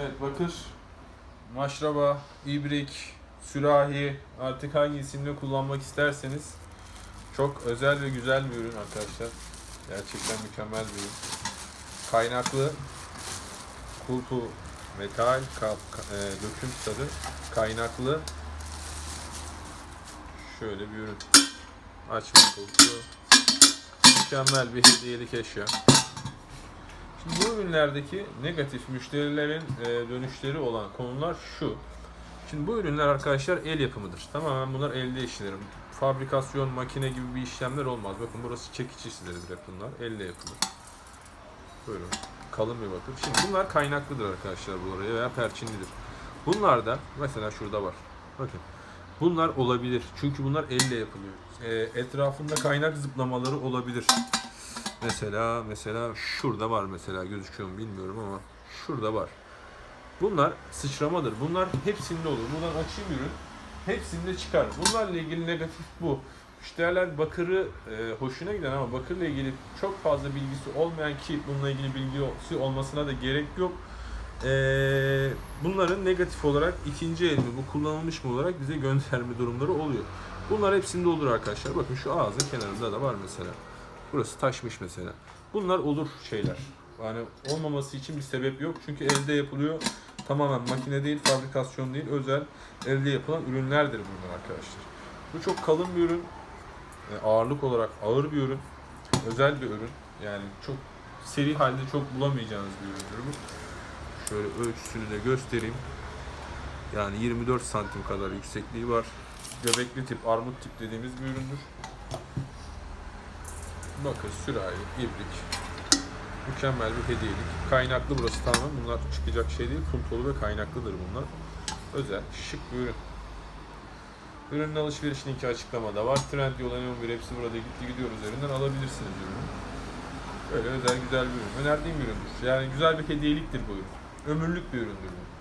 Evet bakır, maşraba, ibrik, sürahi artık hangi isimle kullanmak isterseniz çok özel ve güzel bir ürün arkadaşlar. Gerçekten mükemmel bir ürün. Kaynaklı, kulpu, metal, kap, ka- e, döküm tadı, kaynaklı şöyle bir ürün. Açma kulpu. Mükemmel bir hediyelik eşya. Şimdi bu ürünlerdeki negatif müşterilerin e, dönüşleri olan konular şu. Şimdi bu ürünler arkadaşlar el yapımıdır. Tamamen bunlar elde işlenir. Fabrikasyon, makine gibi bir işlemler olmaz. Bakın burası çekiç işleridir hep bunlar. Elle yapılır. Buyurun. Kalın bir bakım. Şimdi bunlar kaynaklıdır arkadaşlar buraya veya perçinlidir. Bunlar da mesela şurada var. Bakın. Bunlar olabilir. Çünkü bunlar elle yapılıyor. E, etrafında kaynak zıplamaları olabilir. Mesela mesela şurada var mesela gözüküyor mu bilmiyorum ama şurada var. Bunlar sıçramadır. Bunlar hepsinde olur. Buradan açayım ürün. Hepsinde çıkar. Bunlarla ilgili negatif bu. Müşteriler bakırı e, hoşuna giden ama bakırla ilgili çok fazla bilgisi olmayan ki bununla ilgili bilgisi olmasına da gerek yok. E, bunların negatif olarak ikinci el mi bu kullanılmış mı olarak bize gönderme durumları oluyor. Bunlar hepsinde olur arkadaşlar. Bakın şu ağzın kenarında da var mesela. Burası taşmış mesela. Bunlar olur şeyler. Yani olmaması için bir sebep yok. Çünkü elde yapılıyor. Tamamen makine değil, fabrikasyon değil, özel elde yapılan ürünlerdir bunlar arkadaşlar. Bu çok kalın bir ürün. E, ağırlık olarak ağır bir ürün. Özel bir ürün. Yani çok seri halde çok bulamayacağınız bir üründür bu. Şöyle ölçüsünü de göstereyim. Yani 24 santim kadar yüksekliği var. Göbekli tip, armut tip dediğimiz bir üründür. Bakır, sürahi, ibrik. Mükemmel bir hediyelik. Kaynaklı burası tamamen. Bunlar çıkacak şey değil. Puntolu ve kaynaklıdır bunlar. Özel, şık bir ürün. Ürünün alışveriş linki açıklamada var. Trend yol 11 hepsi burada gitti gidiyor üzerinden alabilirsiniz ürünü. Böyle özel güzel bir ürün. Önerdiğim bir üründür. Yani güzel bir hediyeliktir bu ürün. Ömürlük bir üründür bu.